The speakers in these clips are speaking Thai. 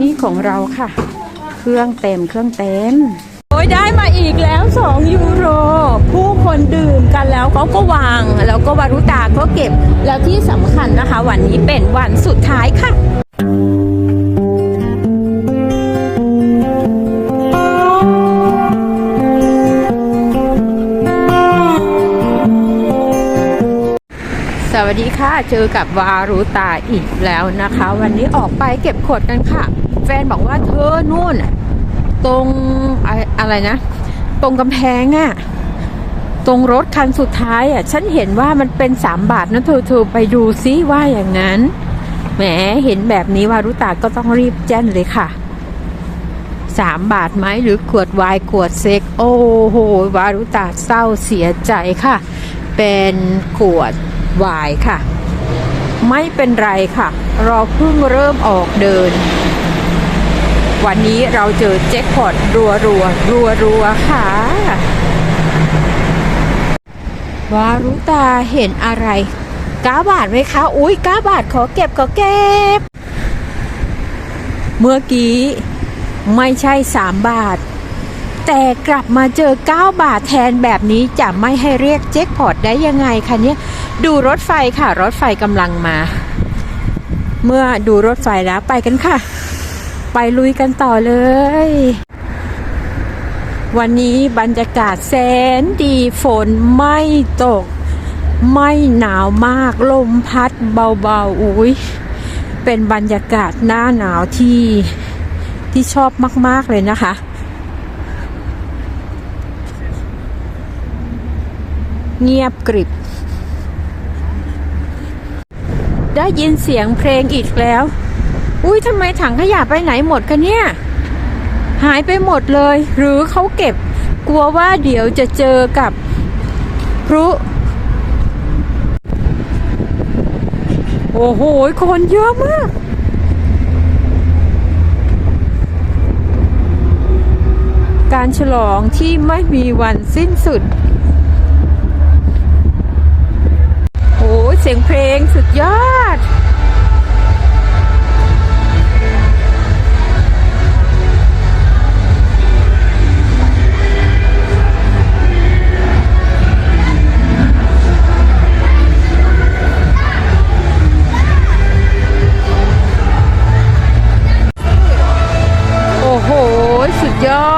นี่ของเราค่ะ เครื่องเต็มเครื่องเต็ม โอ้ยได้มาอีกแล้ว 2 ยูโร ผู้คนดื่มกันแล้วเขาก็วาง แล้วก็วารุตาก็เก็บ แล้วที่สำคัญนะคะ วันนี้เป็นวันสุดท้ายค่ะสวัสดีค่ะ เจอกับวารุตาอีกแล้วนะคะ วันนี้ออกไปเก็บขวดกันค่ะ แฟนบอกว่าเธอนู่น ตรงอะไรนะ ตรงกำแพงอะตรงรถคันสุดท้ายอะฉันเห็นว่ามันเป็นสามบาทนะเธอเธอไปดูซิว่าอย่างนั้นแหมเห็นแบบนี้วารุตาก็ต้องรีบแจ้นเลยค่ะสามบาทไหมหรือขวดวน์ขวดเซ็ก โอ้โหวารุตาเศร้าเสียใจค่ะ เป็นขวดวน์ค่ะ ไม่เป็นไรค่ะเราเพิ่งเริ่มออกเดิน วันนี้เราเจอแจ็คพอตรัวรัวรัวรัวค่ะวารุตาเห็นอะไรก้าบาทไหมคะ อุ้ยก้าบาทขอเก็บขอเก็บ เมื่อกี้ไม่ใช่สามบาท แต่กลับมาเจอ 9 บาทแทนแบบนี้จะไม่ให้เรียกแจ็คพอตได้ยังไงคะเนี่ยดูรถไฟค่ะ รถไฟกำลังมา เมื่อดูรถไฟแล้วไปกันค่ะ ไปลุยกันต่อเลย วันนี้บรรยากาศแสนดีฝนไม่ตก ไม่หนาวมากลมพัดเบาๆอุ้ยเป็นบรรยากาศหน้าหนาวที่ที่ชอบมาก ๆ เลยนะคะเงียบกริบ ได้ยินเสียงเพลงอีกแล้ว อุ้ยทำไมถังขยะไปไหนหมดกันเนี่ย หายไปหมดเลย หรือเขาเก็บ กลัวว่าเดี๋ยวจะเจอกับพรุโอ้โห คนเยอะมากการฉลองที่ไม่มีวันสิ้นสุด โอ้เสียงเพลงสุดยอด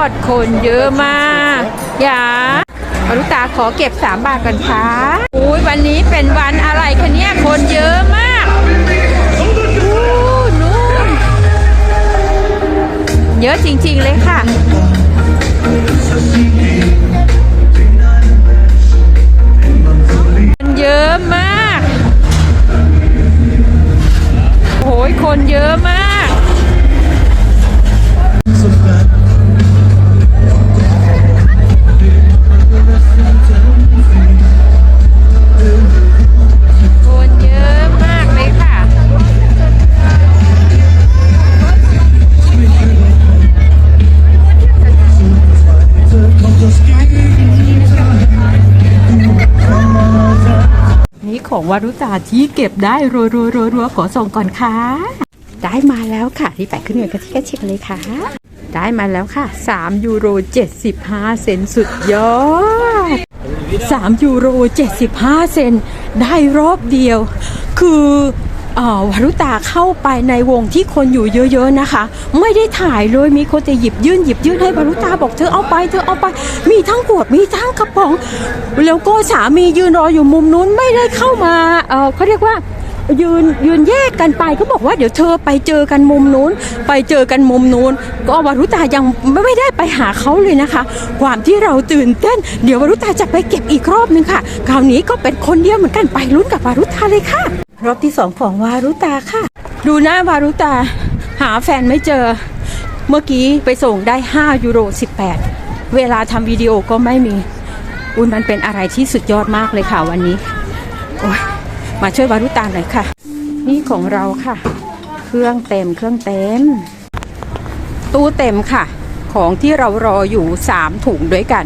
ดคนเยอะมากอย่ามารุตาขอเก็บสามบาทกันค่ะอุ้ยวันนี้เป็นวันอะไรคะเนี่ยคนเยอะมากนู่นเยอะจริงๆเลยค่ะคนเยอะมากโอ้ยคนเยอะมาก วารุตาที่เก็บได้รัวรัวรัวรัวๆๆๆขอส่งก่อนค่ะ ได้มาแล้วค่ะ ที่แปะขึ้นเงินกันที่กระเช็คเลยค่ะ ได้มาแล้วค่ะ 3 ยูโร 75 เซนต์สุดยอด 3 ยูโร 75 เซนต์ได้รอบเดียว คือเอ่อ วารุตาเข้าไปในวงที่คนอยู่เยอะๆนะคะ ไม่ได้ถ่ายเลยมีคนจะหยิบยื่นหยิบยื่นให้วารุตาบอกเธอเอาไปเธอเอาไป มีทั้งขวดมีทั้งกระป๋อง แล้วก็สามียืนรออยู่มุมนู้นไม่ได้เข้ามาเเขาเรียกว่ายืนยืนแยกกันไปก็บอกว่าเดี๋ยวเธอไปเจอกันมุมนู้น ไปเจอกันมุมนู้น ก็วารุตายังไม่ได้ไปหาเขาเลยนะคะ ความที่เราตื่นเต้น เดี๋ยววารุตาจะไปเก็บอีกรอบนึงค่ะ คราวนี้ก็เป็นคนเดียวเหมือนกันไปลุ้นกับวารุตาเลยค่ะ รอบที่สองของวารุตาค่ะ ดูหน้าวารุตา หาแฟนไม่เจอ เมื่อกี้ไปส่งได้ 5 ยูโร 18 เวลาทำวิดีโอก็ไม่มี อุ้ยมันเป็นอะไรที่สุดยอดมากเลยค่ะวันนี้ โอ้ยมาช่วยวารุตาหน่อยค่ะ นี่ของเราค่ะ เครื่องเต็มเครื่องเต็ม ตู้เต็มค่ะ ของที่เรารออยู่ 3 ถุงด้วยกัน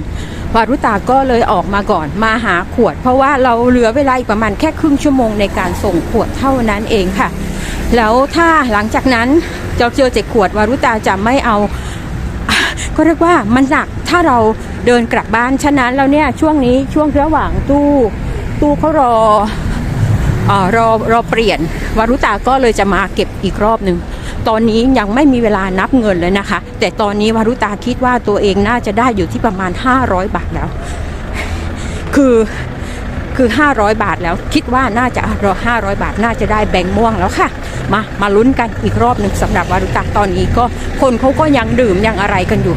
วารุตาก็เลยออกมาก่อนมาหาขวด เพราะว่าเราเหลือเวลาอีกประมาณแค่ครึ่งชั่วโมงในการส่งขวดเท่านั้นเองค่ะ แล้วถ้าหลังจากนั้นเราเจอเจ็ดขวดวารุตาจะไม่เอาก็เรียกว่ามันหนักถ้าเราเดินกลับบ้านฉะนั้นแล้วเนี่ยช่วงนี้ช่วงระหว่างตู้ตู้เขารอเออรอรอเปลี่ยนวารุตาก็เลยจะมาเก็บอีกรอบหนึ่ง ตอนนี้ยังไม่มีเวลานับเงินเลยนะคะ แต่ตอนนี้วารุตาคิดว่าตัวเองน่าจะได้อยู่ที่ประมาณ 500 บาทแล้ว คือคือ 500 บาทแล้วคิดว่าน่าจะรอ500 บาทน่าจะได้แบงค์ม่วงแล้วค่ะ มามาลุ้นกันอีกรอบหนึ่งสำหรับวารุตาตอนนี้ก็คนเขาก็ยังดื่มยังอะไรกันอยู่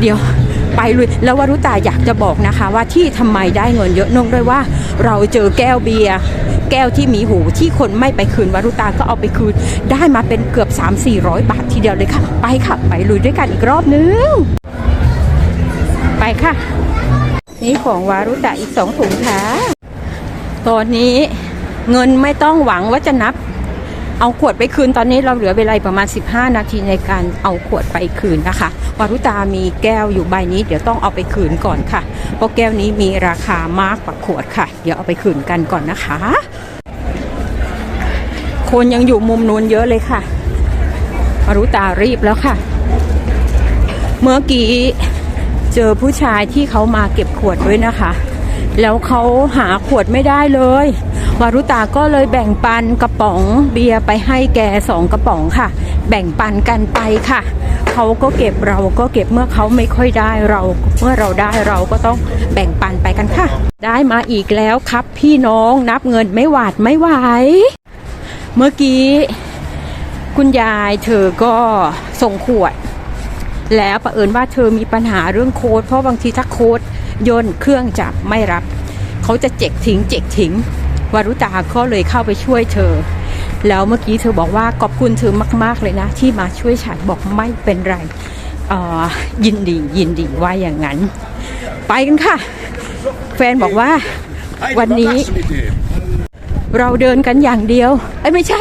เดี๋ยวไปเลยแล้ววารุตาอยากจะบอกนะคะว่าที่ทำไมได้เงินเยอะนงด้วยว่า เราเจอแก้วเบียร์ แก้วที่มีหูที่คนไม่ไปคืนวารุตาก็เอาไปคืน ได้มาเป็นเกือบ 3-400 บาททีเดียวเลยค่ะ ไปค่ะ ไปลุยด้วยกันอีกรอบนึง ไปค่ะ นี่ของวารุตะอีกสองถุงค่ะตอนนี้เงินไม่ต้องหวังว่าจะนับ เอาขวดไปคืนตอนนี้เราเหลือเวลาประมาณ 15 นาทีในการเอาขวดไปคืนนะคะวารุตามีแก้วอยู่ใบนี้เดี๋ยวต้องเอาไปคืนก่อนค่ะ เพราะแก้วนี้มีราคามากกว่าขวดค่ะ เดี๋ยวเอาไปคืนกันก่อนนะคะ คนยังอยู่มุมนู้นเยอะเลยค่ะวารุตารีบแล้วค่ะ เมื่อกี้เจอผู้ชายที่เขามาเก็บขวดด้วยนะคะ แล้วเขาหาขวดไม่ได้เลย วารุตาก็เลยแบ่งปันกระป๋องเบียร์ไปให้แกสองกระป๋องค่ะ แบ่งปันกันไปค่ะ เขาก็เก็บเราก็เก็บเมื่อเขาไม่ค่อยได้เรา เมื่อเราได้เราก็ต้องแบ่งปันไปกันค่ะ ได้มาอีกแล้วครับพี่น้องนับเงินไม่หวาดไม่ไหว เมื่อกี้ คุณยายเธอก็ส่งขวด แล้วประเอิญว่าเธอมีปัญหาเรื่องโค้ดเพราะบางทีถ้าโค้ดยนเครื่องจะไม่รับ เขาจะเจ็กทิ้งเจ็กทิ้ง วารุตาก็เลยเข้าไปช่วยเธอ แล้วเมื่อกี้เธอบอกว่าขอบคุณเธอมาก ๆ เลยนะ ที่มาช่วยฉันบอกไม่เป็นไรยินดียินดีว่าอย่างนั้น ไปกันค่ะ แฟนบอกว่าวันนี้เราเดินกันอย่างเดียวไอ้ยไม่ใช่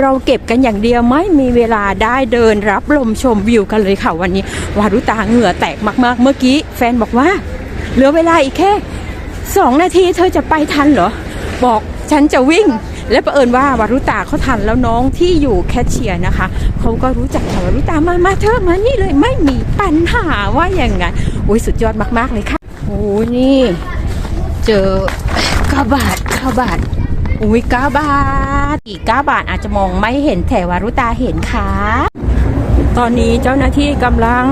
เราเก็บกันอย่างเดียวไม่มีเวลาได้เดินรับลมชมวิวกันเลยค่ะวันนี้วารุตาเหงื่อแตกมากๆ เมื่อกี้ แฟนบอกว่า เหลือเวลาอีกแค่สองนาทีเธอจะไปทันเหรอ บอกฉันจะวิ่ง และประเอิญว่าวารุตาเขาทันแล้วน้องที่อยู่แคชเชียร์นะคะเขาก็รู้จักวารุตามามาเธอมานี่เลยไม่มีปัญหาว่าอย่างไงโอ้ยสุดยอดมากๆเลยค่ะโอ้นี่ เจอเก้าบาทเก้าบาทอุ้ยเก้าบาท อีกเก้าบาทอาจจะมองไม่เห็นแต่วารุตาเห็นค่ะตอนนี้เจ้าหน้าที่กำลัง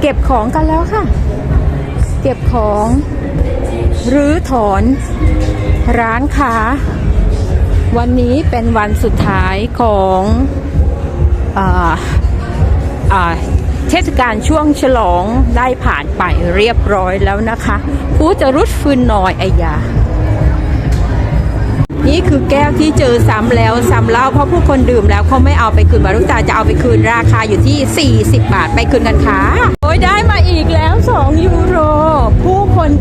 เก็บของกันแล้วค่ะ เก็บของ หรือถอน ร้านค้า วันนี้เป็นวันสุดท้ายของเทศกาลช่วงฉลองได้ผ่านไปเรียบร้อยแล้วนะคะผู้จะรุดฟืนหน่อยไอยา นี่คือแก้วที่เจอซ้ำแล้วซ้ำเล่าเพราะผู้คนดื่มแล้วเขาไม่เอาไปคืนวารุตาจะเอาไปคืนราคาอยู่ที่ 40 บาทไปคืนกันค่ะ โอ้ยได้มาอีกแล้ว 2 ยูโร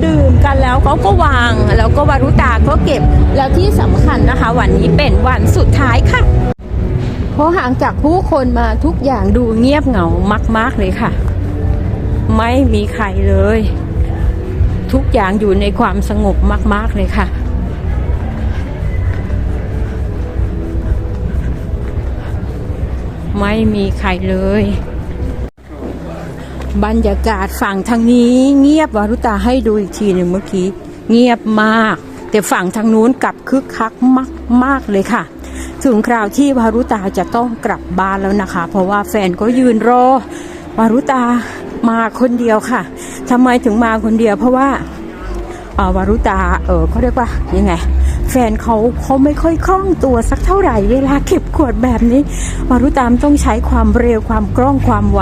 ดื่มกันแล้วเขาก็วางแล้วก็วารุตาก็เก็บแล้วที่สำคัญนะคะ วันนี้เป็นวันสุดท้ายค่ะเพราะห่างจากผู้คนมาทุกอย่างดูเงียบเหงามาก ๆ เลยค่ะ ไม่มีใครเลย ทุกอย่างอยู่ในความสงบมาก ๆ เลยค่ะไม่มีใครเลย บรรยากาศฝั่งทางนี้เงียบวารุตาให้ดูอีกทีหนึ่งเมื่อกี้ เงียบมาก แต่ฝั่งทางนู้นกลับคึกคักมากมากเลยค่ะ ถึงคราวที่วารุตาจะต้องกลับบ้านแล้วนะคะ เพราะว่าแฟนก็ยืนรอวารุตามาคนเดียวค่ะทำไมถึงมาคนเดียวเพราะว่าวารุตาเออเขาเรียกว่ายังไง แฟนเขาเขาไม่ค่อยคล่องตัวสักเท่าไหร่เวลาเก็บขวดแบบนี้ วารุตามต้องใช้ความเร็วความกล้องความไว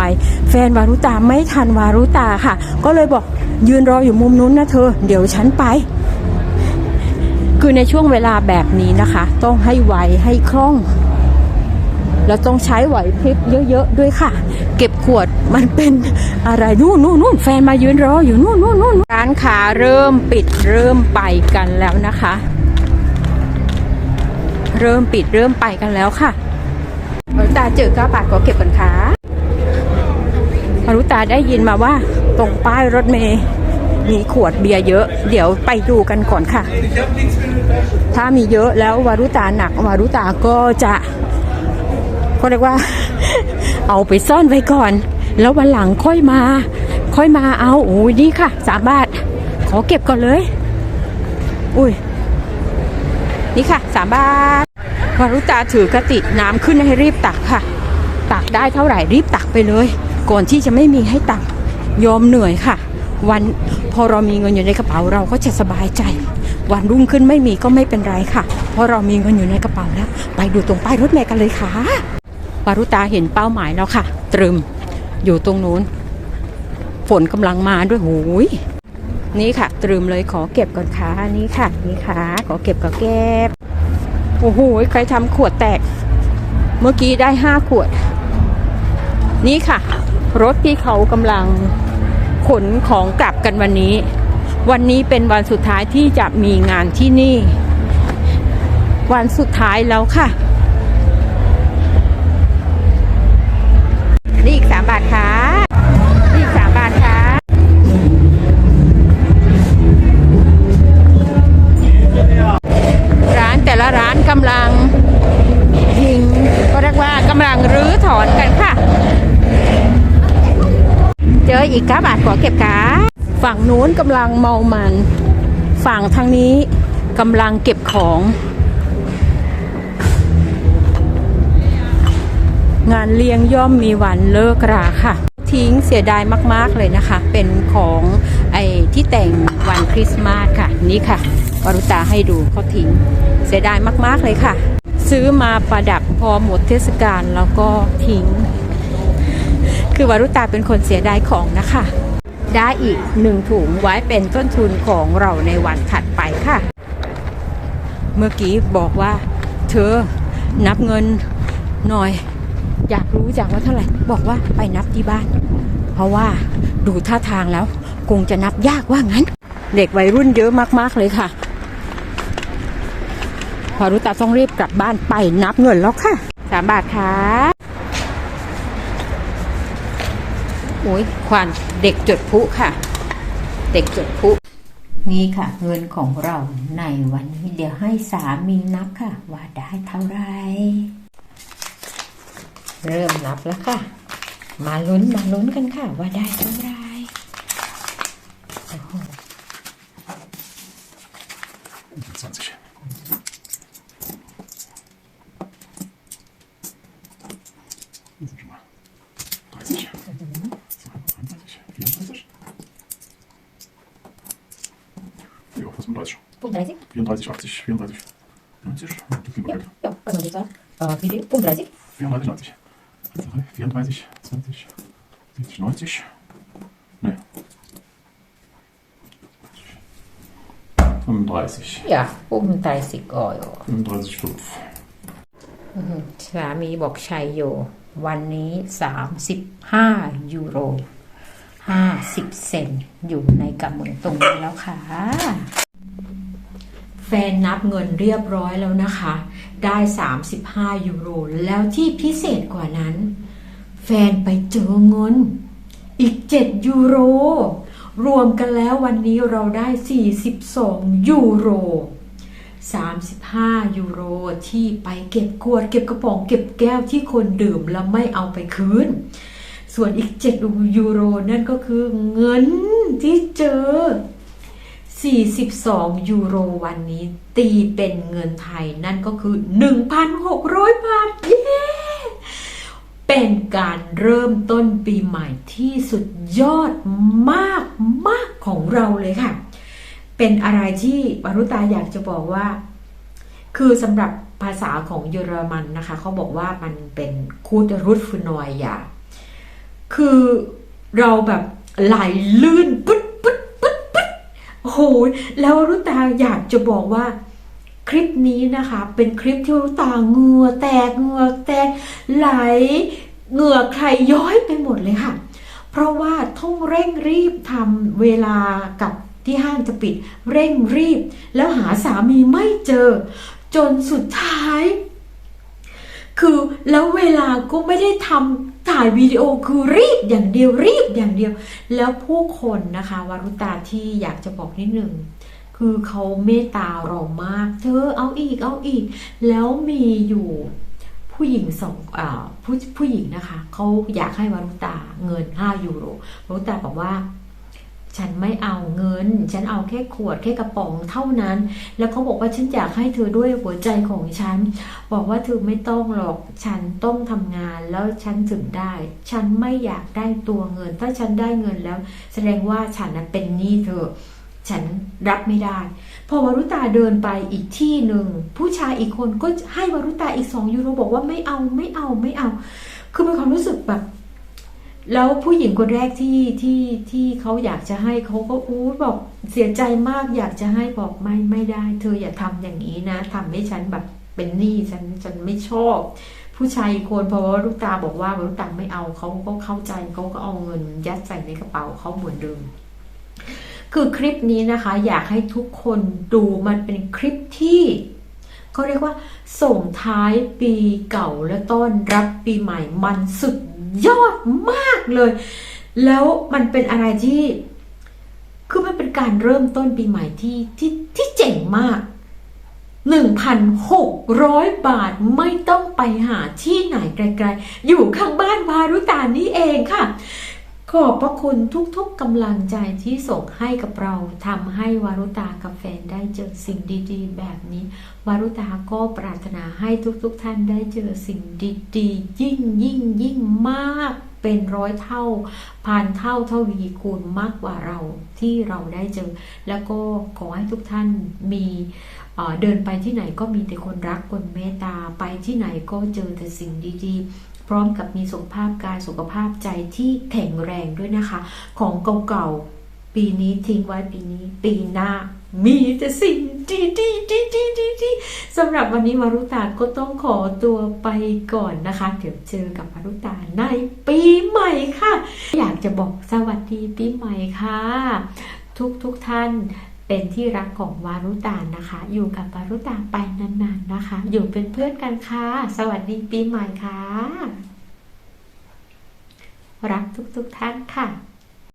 แฟนวารุตาไม่ทันวารุตาค่ะ ก็เลยบอกยืนรออยู่มุมนู้นนะเธอ เดี๋ยวฉันไป คือในช่วงเวลาแบบนี้นะคะ ต้องให้ไวให้คล่องเราต้องใช้ไหวพริบเยอะๆด้วยค่ะ เก็บขวดมันเป็นอะไรนู่นนู่นนู่นแฟนมายืนรออยู่นู่นนู่นนู่นร้านค้าเริ่มปิดเริ่มไปกันแล้วนะคะ เริ่มปิดเริ่มไปกันแล้วค่ะพรุตาเจอก้าบาทก็เก็บกันค่ะพรุตาได้ยินมาว่าตรงป้ายรถเมย์มีขวดเบียร์เยอะ เดี๋ยวไปดูกันก่อนค่ะ ถ้ามีเยอะแล้ววารุตาหนักวารุตาก็จะก็เรียกว่า เอาไปซ่อนไว้ก่อน แล้ววันหลังค่อยมา ค่อยมาเอาโอ้ยนี่ค่ะสามบาท ขอเก็บก่อนเลย อุ้ยนี่ค่ะสามบาท วารุตาถือกติน้ำขึ้นให้รีบตักค่ะ ตักได้เท่าไหร่รีบตักไปเลย ก่อนที่จะไม่มีให้ตักยอมเหนื่อยค่ะ วันพอเรามีเงินอยู่ในกระเป๋าเราก็จะสบายใจ วันรุ่งขึ้นไม่มีก็ไม่เป็นไรค่ะ เพราะเรามีเงินอยู่ในกระเป๋าแล้ว ไปดูตรงป้ายรถเมล์กันเลยค่ะวารุตาเห็นเป้าหมายแล้วค่ะ ตรึมอยู่ตรงนู้นฝนกำลังมาด้วยโหยนี่ค่ะ ตรึมเลยขอเก็บก่อนค่ะนี่ค่ะ นี่ค่ะ ขอเก็บก็เก็บ โอ้โห ใครทำขวดแตก เมื่อกี้ได้ห้าขวด นี่ค่ะ รถที่เขากำลังขนของกลับกันวันนี้ วันนี้เป็นวันสุดท้ายที่จะมีงานที่นี่ วันสุดท้ายแล้วค่ะ ฝั่งนู้นกำลังเมามัน ฝั่งทางนี้กำลังเก็บของ งานเลี้ยงย่อมมีวันเลิกราค่ะ ทิ้งเสียดายมากๆเลยนะคะ เป็นของไอ้ที่แต่งวันคริสต์มาสค่ะ นี่ค่ะวารุตาให้ดูเขาทิ้ง เสียดายมากๆเลยค่ะ ซื้อมาประดับพอหมดเทศกาลแล้วก็ทิ้ง คือวารุตาเป็นคนเสียดายของนะคะ ได้อีกหนึ่งถุงไว้เป็นต้นทุนของเราในวันถัดไปค่ะ เมื่อกี้บอกว่า เธอนับเงินหน่อย อยากรู้จักว่าเท่าไหร่ บอกว่าไปนับที่บ้าน เพราะว่าดูท่าทางแล้วคงจะนับยากว่างั้น เด็กวัยรุ่นเยอะมากๆเลยค่ะพอรู้ตาต้องรีบกลับบ้านไปนับเงินแล้วค่ะสามบาทค่ะ โอ้ยควันเด็กจดพลุค่ะ เด็กจดพลุนี่ค่ะ เงินของเราในวันนี้ เดี๋ยวให้สามีนับค่ะ ว่าได้เท่าไหร่เริ่มนับแล้วค่ะ มาลุ้นมาลุ้นกันค่ะ ว่าได้เท่าไหร 30, 40, 40. Deci, ein Paket. Ja, was haben wir da? Äh, wie viel? 35? 34, 90. 34, 20, 70, 90. Ne. 35. Ja, 35 Euro. 35, 5. สามีบอกชัยโย วันนี้ 35 ยูโร 50 เซนอยู่ในกำมือตรงนี้แล้วค่ะ แฟนนับเงินเรียบร้อยแล้วนะคะ ได้ 35 ยูโร แล้วที่พิเศษกว่านั้น แฟนไปเจอเงิน อีก 7 ยูโร รวมกันแล้ววันนี้เราได้ 42 ยูโร 35 ยูโรที่ไปเก็บขวด เก็บกระป๋อง เก็บแก้วที่คนดื่มแล้วไม่เอาไปคืน ส่วนอีก 7 ยูโรนั่นก็คือเงินที่เจอ 42 ยูโรวันนี้ตีเป็นเงินไทยนั่นก็คือ 1,600 บาท เย้ เป็นการเริ่มต้นปีใหม่ที่สุดยอดมากมากของเราเลยค่ะ เป็นอะไรที่วรุตาอยากจะบอกว่า คือสำหรับภาษาของเยอรมันนะคะ เขาบอกว่ามันเป็นคูดรุตฟุนอยยาคือเราแบบไหลลื่นปึ๊ดปึ๊ดปึ๊ดปึ๊ด โอ้โหแล้วรุตาอยากจะบอกว่าคลิปนี้นะคะ เป็นคลิปที่รุตาเงื่อแตกเงือแตกไหลเหงื่อใครย้อยไปหมดเลยค่ะ เพราะว่าต้องเร่งรีบทำเวลากับที่ห้างจะปิด เร่งรีบ แล้วหาสามีไม่เจอ จนสุดท้าย คือแล้วเวลาก็ไม่ได้ทำถ่ายวิดีโอคือรีบอย่างเดียวรีบอย่างเดียว แล้วผู้คนนะคะวารุตาที่อยากจะบอกนิดนึงคือเขาเมตตาเรามาก เธอเอาอีกเอาอีก แล้วมีอยู่ผู้หญิงสองอผู้ผู้หญิงนะคะเขาอยากให้วารุตาเงิน 5 ยูโรวารุตาบอกว่า ฉันไม่เอาเงิน ฉันเอาแค่ขวดแค่กระป๋องเท่านั้น แล้วเขาบอกว่าฉันอยากให้เธอด้วยหัวใจของฉัน บอกว่าเธอไม่ต้องหรอก ฉันต้องทำงานแล้วฉันถึงได้ ฉันไม่อยากได้ตัวเงิน ถ้าฉันได้เงินแล้ว แสดงว่าฉันน่ะเป็นหนี้เธอ ฉันรับไม่ได้ พอวรุตาเดินไปอีกที่หนึ่ง ผู้ชายอีกคนก็ให้วรุตาอีกสองยูโรบอกว่าไม่เอาไม่เอาไม่เอา คือเป็นความรู้สึกแบบ แล้วผู้หญิงคนแรกที่ที่ที่เขาอยากจะให้เขาก็อู้บอกเสียใจมากอยากจะให้บอกไม่ไม่ได้ เธออย่าทำอย่างนี้นะทำให้ฉันแบบเป็นหนี้ฉันฉันไม่ชอบ ผู้ชายคนเพราะว่าลูกตาบอกว่าลูกตาไม่เอาเขาก็เข้าใจเขาก็เอาเงินยัดใส่ในกระเป๋าเขาเหมือนเดิมคือคลิปนี้นะคะ อยากให้ทุกคนดูมันเป็นคลิปที่เขาเรียกว่า ส่งท้ายปีเก่าและต้อนรับปีใหม่มันสุด ยอดมากเลย แล้วมันเป็นอะไรที่ คือมันเป็นการเริ่มต้นปีใหม่ที่ที่ที่เจ๋งมาก 1,600 บาทไม่ต้องไปหาที่ไหนไกลๆ อยู่ข้างบ้านวารุตานี่เองค่ะ ขอบพระคุณทุกๆกำลังใจที่ส่งให้กับเราทำให้วารุตากับแฟนได้เจอสิ่งดีๆ แบบนี้ วารุตาก็ปรารถนาให้ทุกๆท่านได้เจอสิ่งดีๆ ยิ่งยิ่งยิ่งมากเป็นร้อยเท่าพันเท่าเท่าวีคูณมากกว่าเราที่เราได้เจอ แล้วก็ขอให้ทุกท่านมีเดินไปที่ไหนก็มีแต่คนรักคนเมตตาไปที่ไหนก็เจอแต่สิ่งดีๆ ร้อมกับมีสุขภาพกายสุขภาพใจที่แข็งแรงด้วยนะคะ ของเก่าๆปีนี้ทิ้งไว้ปีนี้ ปีหน้ามีแต่สิ่งดีดีดีดีดีดีสำหรับวันนี้มารุตาก็ต้องขอตัวไปก่อนนะคะ เดี๋ยวเจอกับมารุตาในปีใหม่ค่ะ อยากจะบอกสวัสดีปีใหม่ค่ะ ทุกทุกท่าน เป็นที่รักของวารุตานะคะ อยู่กับวารุตาไปนานๆนะคะ อยู่เป็นเพื่อนกันค่ะ สวัสดีปีใหม่ค่ะ รักทุกๆท่านค่ะ